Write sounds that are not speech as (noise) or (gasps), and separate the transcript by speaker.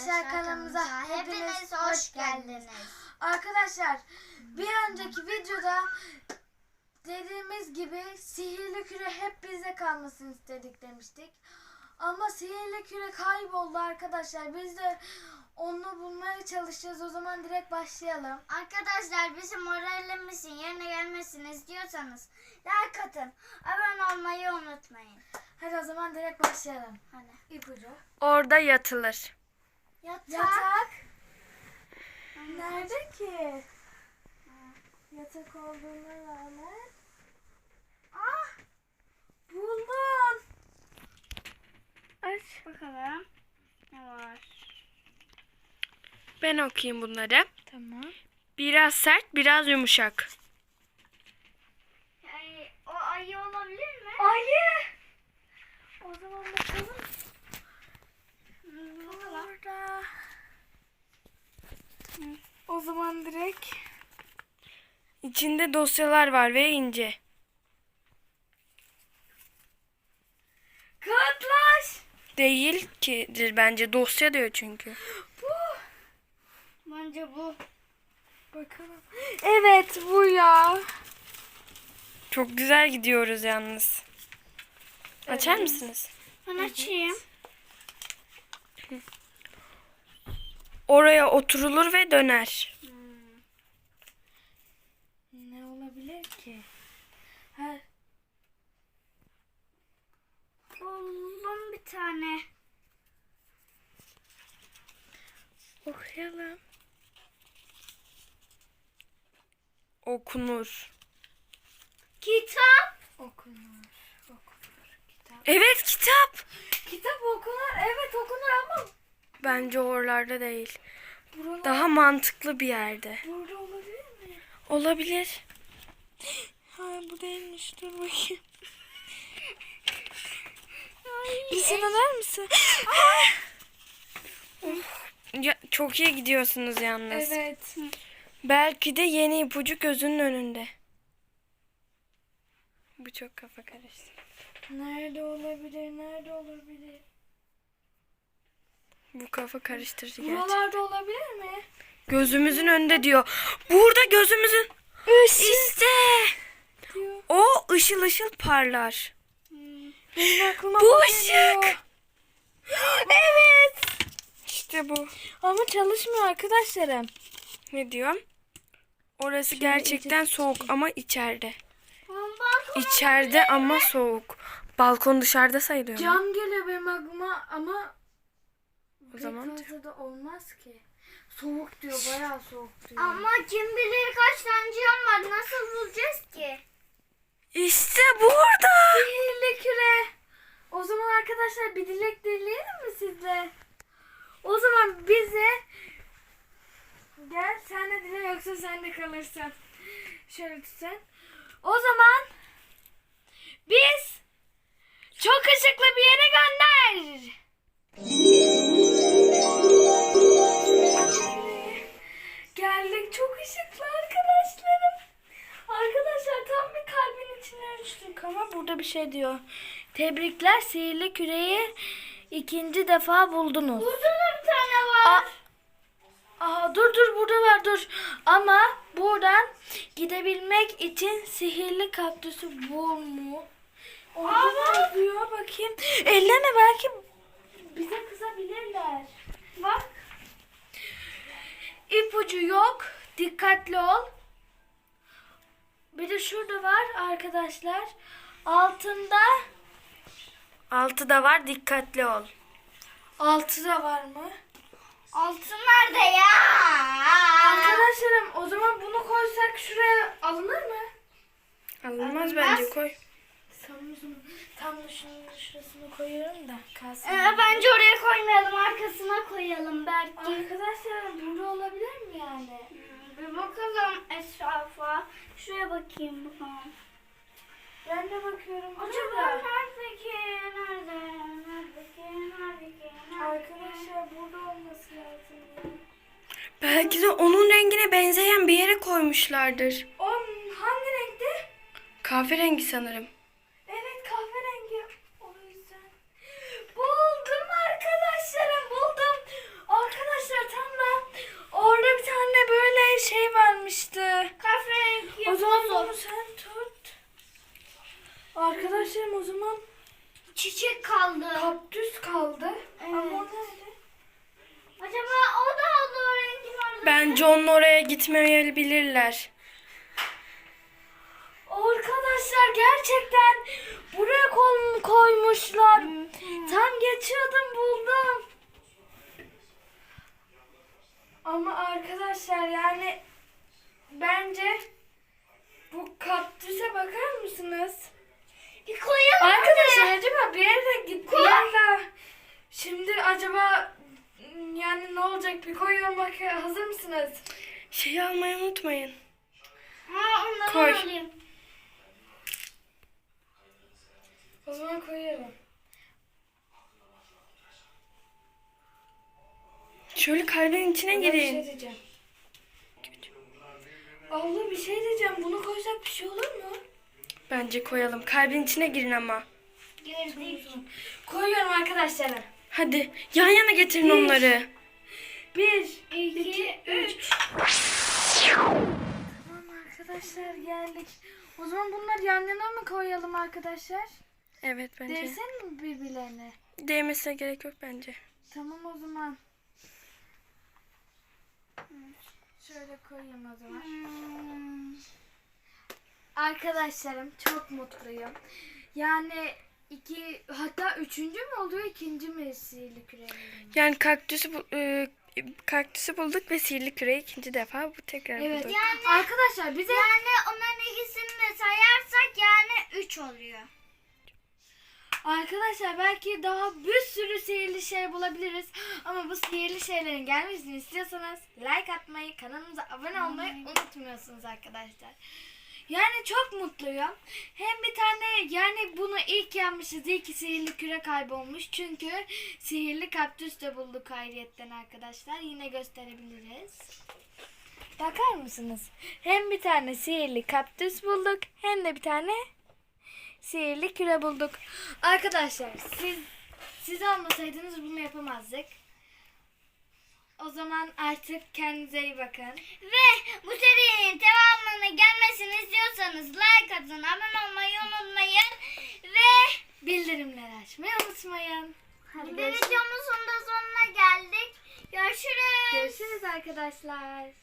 Speaker 1: Arkadaşlar kanalımıza hepiniz hoş geldiniz. Arkadaşlar bir önceki videoda dediğimiz gibi sihirli küre hep bize kalmasını istedik demiştik. Ama sihirli küre kayboldu arkadaşlar. Biz de onu bulmaya çalışacağız. O zaman direkt başlayalım.
Speaker 2: Arkadaşlar bizim moralimizin yerine gelmesini istiyorsanız like atın. Abone olmayı unutmayın.
Speaker 1: Hadi o zaman direkt başlayalım.
Speaker 2: Hadi.
Speaker 1: İpucu.
Speaker 3: Orada yatılır.
Speaker 2: Yatak.
Speaker 1: Yatak. Nerede ki? Yatak olduğuna rağmen. Ah! Buldum.
Speaker 3: Aç.
Speaker 2: Bakalım. Ne var?
Speaker 3: Ben okuyayım bunları.
Speaker 1: Tamam.
Speaker 3: Biraz sert, biraz yumuşak.
Speaker 2: Yani o ayı olabilir mi?
Speaker 1: Ayı. O zaman bakalım.
Speaker 2: Hmm, Bakalım.
Speaker 1: Burada. O zaman direkt
Speaker 3: İçinde dosyalar var ve ince.
Speaker 1: Kağıtlar.
Speaker 3: Değil kidir bence. Dosya diyor çünkü.
Speaker 1: Bu.
Speaker 2: Bence bu.
Speaker 1: Bakalım. Evet bu ya.
Speaker 3: Çok güzel gidiyoruz yalnız. Açar
Speaker 1: Evet.
Speaker 3: mısınız?
Speaker 2: Ben açayım.
Speaker 3: Oraya oturulur ve döner.
Speaker 1: Ne olabilir ki? Ha,
Speaker 2: Buldum bir tane.
Speaker 3: Okuyalım. Okunur.
Speaker 2: Kitap.
Speaker 1: okunur. Okunur. Kitap.
Speaker 3: Evet kitap.
Speaker 1: Kitap okunur. Evet okunur ama
Speaker 3: Bence oralarda değil.
Speaker 1: buralar,
Speaker 3: Daha mantıklı bir yerde.
Speaker 1: burada olabilir mi?
Speaker 3: Olabilir. Ha bu değilmiş. Dur bakayım. Bir sen alar mısın? Ya, çok iyi gidiyorsunuz yalnız.
Speaker 1: Evet.
Speaker 3: Belki de yeni ipucu gözünün önünde. Bu çok kafa karıştı.
Speaker 1: Nerede olabilir? Nerede olabilir?
Speaker 3: Bu kafa karıştırıcı gerçekten.
Speaker 1: Buralarda olabilir mi?
Speaker 3: Gözümüzün önünde diyor. Burada gözümüzün. İşte.
Speaker 1: Diyor.
Speaker 3: O ışıl ışıl parlar.
Speaker 1: Benim aklıma
Speaker 3: Bu ışık. (gasps) Evet. İşte bu.
Speaker 1: Ama çalışmıyor arkadaşlarım.
Speaker 3: Ne diyor? Orası gerçekten soğuk ama içeride.
Speaker 2: Balkon.
Speaker 3: İçeride ama soğuk. Balkon dışarıda sayılıyor. mu?
Speaker 1: Cam geliyor benim aklıma ama
Speaker 3: O zaman
Speaker 1: da olmaz ki. Soğuk diyor, bayağı soğuk diyor.
Speaker 2: Ama kim bilir kaç tane cam var. Nasıl bulacağız ki?
Speaker 3: İşte burada.
Speaker 1: Sihirli küre. O zaman arkadaşlar bir dilek dileyelim mi sizle? O zaman bize gel sen yoksa sen de kalırsın. Şöyle tutsan. O zaman biz çok ışıklı bir yere gönder. Geldik çok ışıklı arkadaşlarım. Arkadaşlar tam bir kalbin içine düştük ama burada bir şey diyor. Tebrikler sihirli küreyi ikinci defa buldunuz.
Speaker 2: Burada da bir tane var.
Speaker 1: Aa, dur dur burada var dur. Ama buradan gidebilmek için sihirli kaktüsü bul mu? Orada diyor bakayım. Elleme belki bize kızabilirler. Bak. İpucu yok. Dikkatli ol. Bir de şurada var arkadaşlar. Altında
Speaker 3: Altıda var dikkatli ol.
Speaker 1: altıda var mı?
Speaker 2: Altın nerede ya?
Speaker 1: Arkadaşlarım o zaman bunu koysak şuraya alınır mı?
Speaker 3: Alınmaz bence koy.
Speaker 1: Sanırım tam da şunun şurasını koyuyorum da kalsın.
Speaker 2: Ee, bence oraya koymayalım. Arkasına koyalım belki.
Speaker 1: Arkadaşlar burada olabilir mi yani?
Speaker 2: Bir bakalım etrafa. Şuraya bakayım bakalım.
Speaker 1: Ben de bakıyorum.
Speaker 2: Acaba nerede ki? Nerede?
Speaker 1: Arkadaşlar burada olması lazım.
Speaker 3: Belki de onun rengine benzeyen bir yere koymuşlardır.
Speaker 1: O hangi renkte?
Speaker 3: Kahverengi sanırım.
Speaker 1: Evet kahverengi. O yüzden. Buldum arkadaşlarım buldum. Arkadaşlar tam da orada bir tane böyle şey varmıştı.
Speaker 2: Kahverengi. O zaman onu
Speaker 1: sen tut. Arkadaşlarım o zaman
Speaker 2: çiçek kaldı.
Speaker 1: Kaktüs kaldı. Ama
Speaker 2: Evet.
Speaker 1: o nerede?
Speaker 2: Acaba o da oldu o rengin orada.
Speaker 3: Bence onun oraya gitmeyebilirler.
Speaker 1: Arkadaşlar gerçekten buraya koy- koymuşlar. Tam geçiyordum buldum. Ama arkadaşlar yani bence bu kaktüse bakar mısınız?
Speaker 2: Bir koyalım.
Speaker 1: Arkadaşlar acaba bir yere gittiler. Şimdi acaba yani ne olacak bir koyuyorum bak hazır mısınız?
Speaker 3: Şeyi almayı unutmayın.
Speaker 2: Ha onları
Speaker 3: Koy.
Speaker 2: alayım.
Speaker 1: O zaman koyuyorum.
Speaker 3: Şöyle kalbin içine
Speaker 1: Abla bir şey
Speaker 3: girin.
Speaker 1: diyeceğim. Abla bir şey diyeceğim. Bunu koysak bir şey olur mu?
Speaker 3: Bence koyalım. Kalbin içine girin ama.
Speaker 2: Girdik.
Speaker 1: Koyuyorum arkadaşlar.
Speaker 3: Hadi yan yana getirin
Speaker 1: Bir.
Speaker 3: onları.
Speaker 1: Bir,
Speaker 2: İki, üç.
Speaker 1: Tamam arkadaşlar geldik. O zaman bunları yan yana mı koyalım arkadaşlar?
Speaker 3: Evet bence.
Speaker 1: Değsin mi birbirlerine?
Speaker 3: Değmesine gerek yok bence.
Speaker 1: Tamam o zaman. Şöyle koyayım o zaman. Arkadaşlarım çok mutluyum. Yani iki hatta üçüncü mü oluyor ikinci mi sihirli küreğim?
Speaker 3: Yani kaktüsü bu- e, kaktüsü bulduk ve sihirli küreği ikinci defa bu tekrar
Speaker 1: Evet.
Speaker 3: bulduk.
Speaker 2: Yani
Speaker 1: Arkadaşlar bize
Speaker 2: yani onların ikisini de sayarsak yani üç oluyor.
Speaker 1: Arkadaşlar belki daha bir sürü sihirli şey bulabiliriz. Ama bu sihirli şeylerin gelmesini istiyorsanız like atmayı, kanalımıza abone olmayı unutmuyorsunuz arkadaşlar. Yani çok mutluyum. Hem bir tane yani bunu ilk yapmışız. İyi ki sihirli küre kaybolmuş. Çünkü sihirli kaktüs de bulduk ayrıyetten arkadaşlar. Yine gösterebiliriz. Bakar mısınız? Hem bir tane sihirli kaktüs bulduk hem de bir tane sihirli küre bulduk. Arkadaşlar siz siz olmasaydınız bunu yapamazdık. O zaman artık kendinize iyi bakın.
Speaker 2: Ve bu istiyorsanız like atın, abone olmayı unutmayın. Ve
Speaker 1: Bildirimleri açmayı unutmayın. Hadi
Speaker 2: videomuzun da sonuna geldik. Görüşürüz.
Speaker 1: Görüşürüz arkadaşlar.